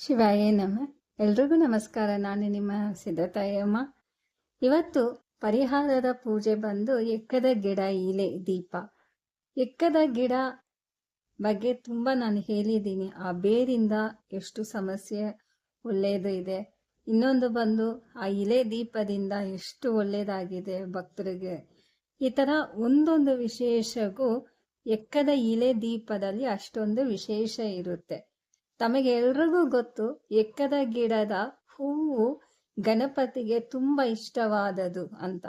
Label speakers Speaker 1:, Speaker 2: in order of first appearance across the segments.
Speaker 1: ಶಿವಾಯೇ ನಮ. ಎಲ್ರಿಗೂ ನಮಸ್ಕಾರ. ನಾನು ನಿಮ್ಮ ಸಿದ್ಧತಾಯಮ್ಮ ಇವತ್ತು ಪರಿಹಾರದ ಪೂಜೆ ಬಂದು ಎಕ್ಕದ ಗಿಡ ಇಲೆ, ದೀಪ. ಎಕ್ಕದ ಗಿಡ ಬಗ್ಗೆ ತುಂಬ ನಾನು ಹೇಳಿದ್ದೀನಿ. ಆ ಬೇರಿಂದ ಎಷ್ಟು ಸಮಸ್ಯೆ ಒಳ್ಳೆಯದು ಇದೆ. ಇನ್ನೊಂದು ಬಂದು ಆ ಇಲೆ ದೀಪದಿಂದ ಎಷ್ಟು ಒಳ್ಳೆಯದಾಗಿದೆ ಭಕ್ತರಿಗೆ. ಈ ಥರ ಒಂದೊಂದು ವಿಶೇಷಗೂ ಎಕ್ಕದ ಇಲೆ ದೀಪದಲ್ಲಿ ಅಷ್ಟೊಂದು ವಿಶೇಷ ಇರುತ್ತೆ. ತಮಗೆ ಎಲ್ರಿಗೂ ಗೊತ್ತು, ಎಕ್ಕದ ಗಿಡದ ಹೂವು ಗಣಪತಿಗೆ ತುಂಬ ಇಷ್ಟವಾದದು ಅಂತ.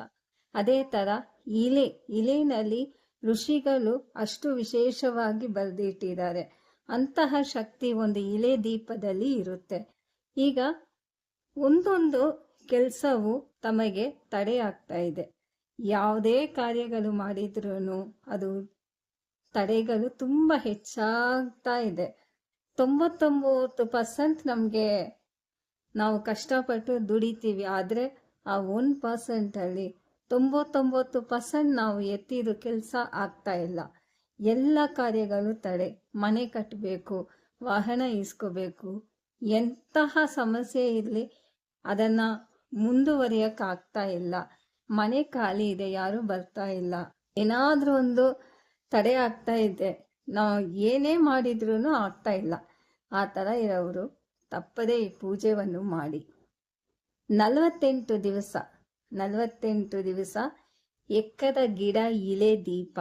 Speaker 1: ಅದೇ ತರ ಇಲೆ, ಇಲೆನಲ್ಲಿ ಋಷಿಗಳು ಅಷ್ಟು ವಿಶೇಷವಾಗಿ ಬರೆದಿಟ್ಟಿದ್ದಾರೆ. ಅಂತಹ ಶಕ್ತಿ ಒಂದು ಇಲೆ ದೀಪದಲ್ಲಿ ಇರುತ್ತೆ. ಈಗ ಒಂದೊಂದು ಕೆಲಸವು ತಮಗೆ ತಡೆಯಾಗ್ತಾ ಇದೆ. ಯಾವುದೇ ಕಾರ್ಯಗಳು ಮಾಡಿದ್ರೂ ಅದು ತಡೆಗಳು ತುಂಬ ಹೆಚ್ಚಾಗ್ತಾ ಇದೆ. ತೊಂಬತ್ತೊಂಬತ್ತು ಪರ್ಸೆಂಟ್ ನಮಗೆ ನಾವು ಕಷ್ಟಪಟ್ಟು ದುಡಿತೀವಿ. ಆದರೆ ಆ ಒನ್ ಪರ್ಸೆಂಟಲ್ಲಿ ತೊಂಬತ್ತೊಂಬತ್ತು ಪರ್ಸೆಂಟ್ ನಾವು ಎತ್ತಿದ ಕೆಲಸ ಆಗ್ತಾ ಇಲ್ಲ. ಎಲ್ಲ ಕಾರ್ಯಗಳು ತಡೆ. ಮನೆ ಕಟ್ಟಬೇಕು ವಾಹನ ಇಸ್ಕೋಬೇಕು ಎಂತಹ ಸಮಸ್ಯೆ ಇರಲಿ ಅದನ್ನು ಮುಂದುವರಿಯೋಕ್ಕಾಗ್ತಾ ಇಲ್ಲ. ಮನೆ ಖಾಲಿ ಇದೆ, ಯಾರು ಬರ್ತಾ ಇಲ್ಲ. ಏನಾದರೂ ಒಂದು ತಡೆ ಆಗ್ತಾ ಇದೆ. ನಾವು ಏನೇ ಮಾಡಿದ್ರೂ ಆಗ್ತಾ ಇಲ್ಲ. ಆ ಥರ ಇರೋರು ತಪ್ಪದೇ ಈ ಪೂಜೆಯನ್ನು ಮಾಡಿ. ನಲವತ್ತೆಂಟು ದಿವಸ ನಲವತ್ತೆಂಟು ದಿವಸ ಎಕ್ಕದ ಗಿಡ, ಇಲೆ, ದೀಪ.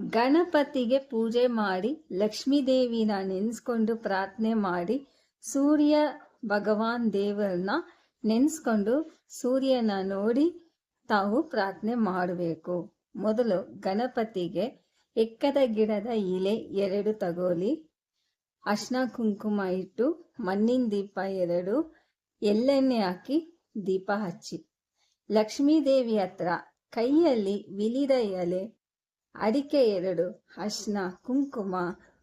Speaker 1: ಗಣಪತಿಗೆ ಪೂಜೆ ಮಾಡಿ ಲಕ್ಷ್ಮೀ ದೇವಿನ ನೆನೆಸ್ಕೊಂಡು ಪ್ರಾರ್ಥನೆ ಮಾಡಿ, ಸೂರ್ಯ ಭಗವಾನ್ ದೇವರನ್ನ ನೆನೆಸ್ಕೊಂಡು ಸೂರ್ಯನ ನೋಡಿ ತಾವು ಪ್ರಾರ್ಥನೆ ಮಾಡಬೇಕು. ಮೊದಲು ಗಣಪತಿಗೆ ಎಕ್ಕದ ಗಿಡದ ಇಲೆ ಎರಡು ತಗೋಲಿ. ಅರ್ಶನ ಕುಂಕುಮ ಇಟ್ಟು ಮಣ್ಣಿನ ದೀಪ ಎರಡು. ಎಳ್ಳೆಣ್ಣೆ ಹಾಕಿ ದೀಪ ಹಚ್ಚಿ. ಲಕ್ಷ್ಮೀದೇವಿ ಹತ್ರ ಕೈಯಲ್ಲಿ ವಿಲಿದ ಎಲೆ. ಅಡಿಕೆ ಎರಡು ಅರ್ಶನ ಕುಂಕುಮ,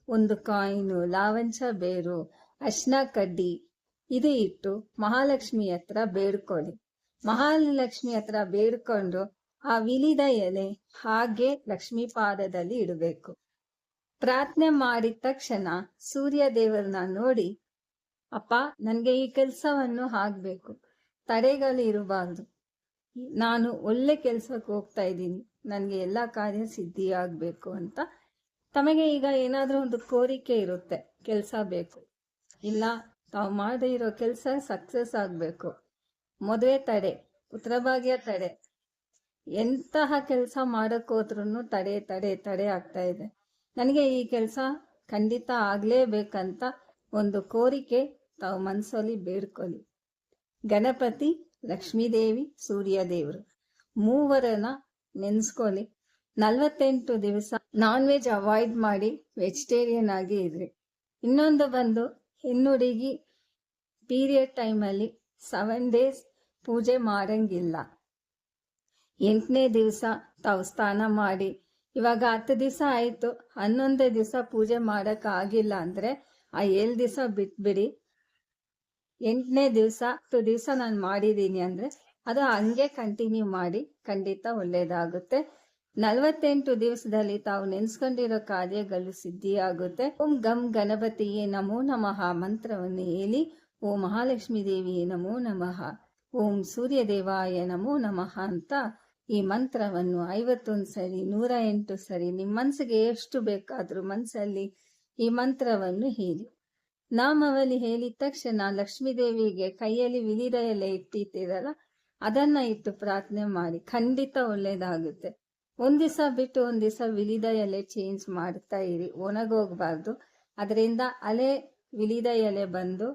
Speaker 1: ಒಂದು ಕಾಯಿನು, ಲಾವಂಚ ಬೇರು ಅರ್ಶನ ಕಡ್ಡಿ. ಇದು ಇಟ್ಟು ಮಹಾಲಕ್ಷ್ಮಿ ಹತ್ರ ಬೇಡ್ಕೊಳ್ಳಿ. ಮಹಾಲಕ್ಷ್ಮಿ ಹತ್ರ ಬೇಡ್ಕೊಂಡು ಆ ವಿಲಿದ ಎಲೆ ಹಾಗೆ ಲಕ್ಷ್ಮೀ ಪಾದದಲ್ಲಿ ಇಡಬೇಕು. ಪ್ರಾರ್ಥನೆ ಮಾಡಿದ ತಕ್ಷಣ ಸೂರ್ಯ ದೇವರನ್ನ ನೋಡಿ, ಅಪ್ಪ, ನನಗೆ ಈ ಕೆಲಸವನ್ನು ಆಗ್ಬೇಕು. ತಡೆಗಳು ಇರಬಾರ್ದು ನಾನು ಒಳ್ಳೆ ಕೆಲಸಕ್ಕೆ ಹೋಗ್ತಾ ಇದ್ದೀನಿ. ನನಗೆ ಎಲ್ಲ ಕಾರ್ಯ ಸಿದ್ಧಿಯಾಗಬೇಕು ಅಂತ. ತಮಗೆ ಈಗ ಏನಾದರೂ ಒಂದು ಕೋರಿಕೆ ಇರುತ್ತೆ, ಕೆಲಸ ಬೇಕು. ಇಲ್ಲ, ತಾವು ಮಾಡದೇ ಇರೋ ಕೆಲಸ ಸಕ್ಸಸ್ ಆಗಬೇಕು. ಮದುವೆ ತಡೆ ಉತ್ತರ ಭಾಗ್ಯ ತಡೆ. ಎಂತಹ ಕೆಲಸ ಮಾಡೋಕ್ಕೋದ್ರೂ ತಡೆ ತಡೆ ತಡೆ ಆಗ್ತಾ ಇದೆ. ನನಗೆ ಈ ಕೆಲಸ ಖಂಡಿತ ಆಗಲೇಬೇಕಂತ ಒಂದು ಕೋರಿಕೆ ತಾವು ಮನಸ್ಸಲ್ಲಿ ಬೇಡ್ಕೊಳ್ಳಿ. ಗಣಪತಿ, ಲಕ್ಷ್ಮೀದೇವಿ, ಸೂರ್ಯದೇವರು. ಮೂವರನ್ನ ನೆನೆಸ್ಕೊಳ್ಳಿ. ನಲ್ವತ್ತೆಂಟು ದಿವಸ ನಾನ್ ವೆಜ್ ಅವಾಯ್ಡ್ ಮಾಡಿ ವೆಜಿಟೇರಿಯನ್ ಆಗಿ ಇದ್ರಿ ಇನ್ನೊಂದು ಬಂದು ಹೆಣ್ಣುಡುಗಿ ಪೀರಿಯಡ್ ಟೈಮಲ್ಲಿ ಸೆವೆನ್ ಡೇಸ್ ಪೂಜೆ ಮಾಡಂಗಿಲ್ಲ. ಎಂಟನೇ ದಿವಸ ತಾವು ಸ್ನಾನ ಮಾಡಿ. ಇವಾಗ ಹತ್ತು ದಿವಸ ಆಯಿತು. ಹನ್ನೊಂದೇ ದಿವಸ ಪೂಜೆ ಮಾಡೋಕೆ ಆಗಿಲ್ಲ ಅಂದರೆ ಆ ಏಳು ದಿವಸ ಬಿಟ್ಬಿಡಿ. ಎಂಟನೇ ದಿವಸ ಹತ್ತು ದಿವಸ ನಾನು ಮಾಡಿದ್ದೀನಿ ಅಂದರೆ ಅದು ಹಂಗೆ ಕಂಟಿನ್ಯೂ ಮಾಡಿ ಖಂಡಿತ ಒಳ್ಳೇದಾಗುತ್ತೆ. ನಲವತ್ತೆಂಟು ದಿವಸದಲ್ಲಿ ತಾವು ನೆನೆಸ್ಕೊಂಡಿರೋ ಕಾರ್ಯಗಳು ಸಿದ್ಧಿಯಾಗುತ್ತೆ. ಓಂ ಗಂ ಗಣಪತಿಯೇ ನಮೋ ನಮಃ ಮಂತ್ರವನ್ನು ಹೇಳಿ. ಓಂ ಮಹಾಲಕ್ಷ್ಮೀ ದೇವಿಯೇ ನಮೋ ನಮಃ. ಓಂ ಸೂರ್ಯದೇವಾಯ ನಮೋ ನಮಃ ಅಂತ ಈ ಮಂತ್ರವನ್ನು ಐವತ್ತೊಂದು ಸರಿ, ನೂರ ಎಂಟು ಸರಿ ನಿಮ್ಮ ಮನಸ್ಸಿಗೆ ಎಷ್ಟು ಬೇಕಾದರೂ ಮನಸ್ಸಲ್ಲಿ ಈ ಮಂತ್ರವನ್ನು ಹೇಳಿ ನಾಮವಲಿ ಹೇಳಿದ ತಕ್ಷಣ ಲಕ್ಷ್ಮೀದೇವಿಗೆ ಕೈಯಲ್ಲಿ ವಿಲಿದ ಎಲೆ ಇಟ್ಟಿರ್ತೀರಲ್ಲ ಅದನ್ನ ಇಟ್ಟು ಪ್ರಾರ್ಥನೆ ಮಾಡಿ. ಖಂಡಿತ ಒಳ್ಳೇದಾಗುತ್ತೆ. ಒಂದ್ ಬಿಟ್ಟು ಒಂದ್ ದಿವಸ ವಿಲಿದ ಎಲೆ ಚೇಂಜ್ ಮಾಡ್ತಾ ಇರಿ. ಒಣಗೋಗ್ಬಾರ್ದು. ಅದರಿಂದ ಅಲೆ ವಿಲಿದ ಎಲೆ ಬಂದು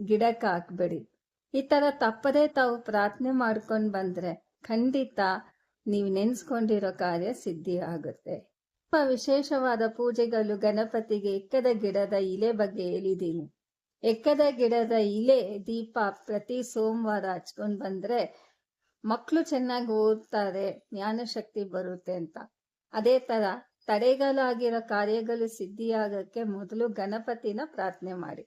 Speaker 1: ಗಿಡಕ್ಕೆ ಹಾಕ್ಬೇಡಿ. ಈ ತರ ತಪ್ಪದೇ ತಾವು ಪ್ರಾರ್ಥನೆ ಮಾಡ್ಕೊಂಡು ಬಂದ್ರೆ ಖಂಡಿತ ನೀವು ನೆನೆಸ್ಕೊಂಡಿರೋ ಕಾರ್ಯ ಸಿದ್ಧಿ ಆಗುತ್ತೆ ತುಂಬ ವಿಶೇಷವಾದ ಪೂಜೆಗಳು ಗಣಪತಿಗೆ ಎಕ್ಕದ ಗಿಡದ ಇಲೆ ಬಗ್ಗೆ ಹೇಳಿದ್ದೀನಿ. ಎಕ್ಕದ ಗಿಡದ ಇಲೆ ದೀಪ ಪ್ರತಿ ಸೋಮವಾರ ಹಚ್ಕೊಂಡು ಬಂದ್ರೆ ಮಕ್ಕಳು ಚೆನ್ನಾಗಿ ಓದ್ತಾರೆ, ಜ್ಞಾನಶಕ್ತಿ ಬರುತ್ತೆ ಅಂತ. ಅದೇ ತರ ತಡೆಗಳಾಗಿರೋ ಕಾರ್ಯಗಳು ಸಿದ್ಧಿಯಾಗಕ್ಕೆ ಮೊದಲು ಗಣಪತಿನ ಪ್ರಾರ್ಥನೆ ಮಾಡಿ.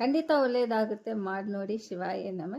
Speaker 1: ಖಂಡಿತ ಒಳ್ಳೆಯದಾಗುತ್ತೆ ಮಾಡಿ ನೋಡಿ ಶಿವಾಯ ನಮ.